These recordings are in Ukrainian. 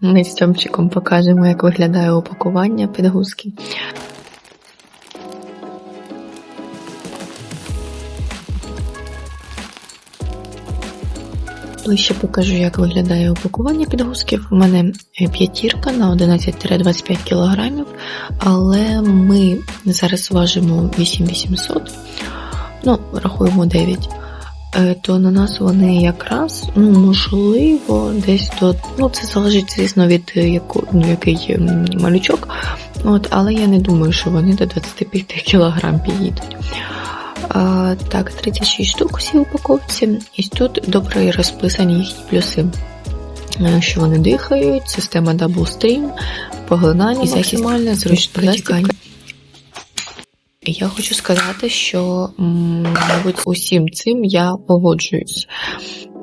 Ми з Тьомчиком покажемо, як виглядає упакування підгузки. Ближче покажу, як виглядає упакування підгузків. У мене е, п'ятірка на 11-25 кг, але ми зараз важимо 8800, ну, рахуємо 9. Е, То на нас вони якраз, ну, можливо, десь до. Ну, це залежить, звісно, від е, яку, ну, який малючок. От, але я не думаю, що вони до 25 кг підійдуть. А, так, 36 штук усі упаковці. І тут добре розписані їхні плюси. Е, Що вони дихають, система Double Stream, поглинання, максимальне, зручна. Я хочу сказати, що, мабуть, усім цим я погоджуюсь.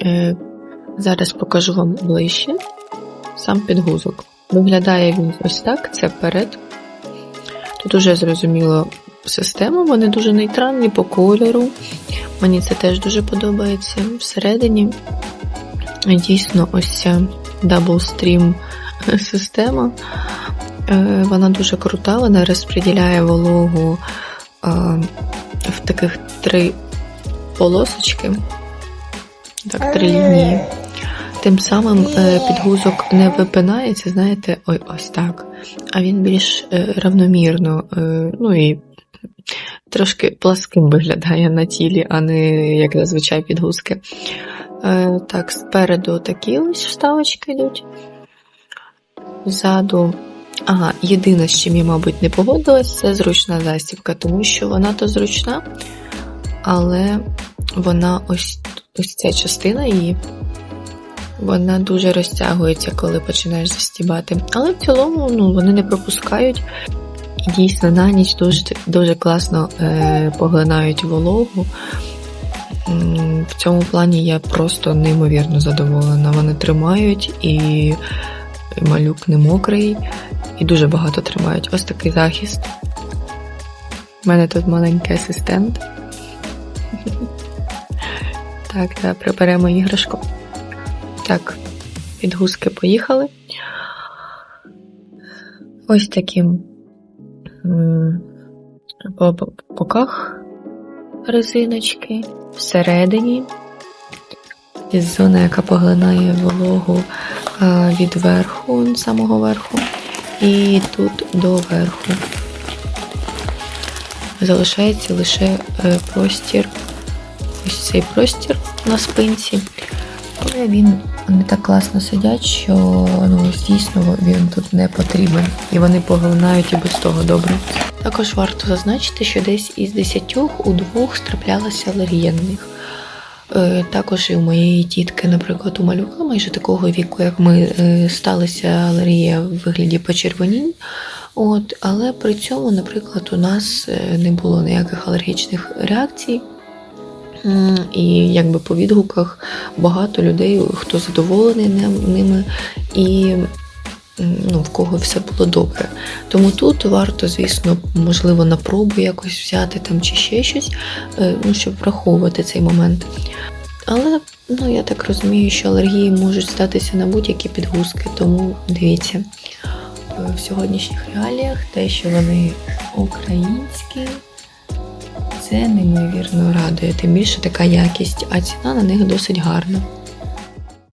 Е, зараз покажу вам ближче сам підгузок. Виглядає він ось так: це перед. Тут уже зрозуміло система, вони дуже нейтральні по кольору. Мені це теж дуже подобається. Всередині дійсно ось ця Stream система. Е, Вона дуже крута, вона розподіляє вологу в таких три полосочки, так, три лінії. Тим самим е, підгузок не випинається, знаєте, ой, ось так. А він більш е, равномірно, е, ну і трошки пласким виглядає на тілі, а не як зазвичай підгузки. Так, спереду такі ось вставочки йдуть. Ззаду. Ага, єдине, з чим я, мабуть, не погодилась, це зручна застібка, тому що вона то зручна, але вона ось, ось ця частина її, вона дуже розтягується, коли починаєш застібати. Але в цілому ну, вони не пропускають. І дійсно на ніч дуже, дуже класно е, поглинають вологу. В цьому плані я просто неймовірно задоволена. Вони тримають і малюк не мокрий, і дуже багато тримають. Ось такий захист. У мене тут маленький асистент. Так, так, приберемо іграшку. Так, підгузки поїхали. Ось таким по боках резиночки, всередині. Із зона, яка поглинає вологу від верху, самого верху, і тут до верху. Залишається лише е, простір, ось цей простір на спинці. Але він не так класно сидять, що ну, дійсно він тут не потрібен. І вони поглинають і без того добре. Також варто зазначити, що десь із десятьох у двох траплялася алергія. Е, Також і у моєї тітки, наприклад, у малюка майже такого віку, як ми, е, сталася алергія в вигляді почервонінь. От, але при цьому, наприклад, у нас е, не було ніяких алергічних реакцій. І якби по відгуках багато людей, хто задоволений ним- ними, і ну, в кого все було добре. Тому тут варто, звісно, можливо, на пробу якось взяти там чи ще щось, е, ну, щоб враховувати цей момент. Але ну, я так розумію, що алергії можуть статися на будь-які підгузки, тому дивіться. Е, В сьогоднішніх реаліях те, що вони українські, це неймовірно радує. Тим більше така якість, а ціна на них досить гарна.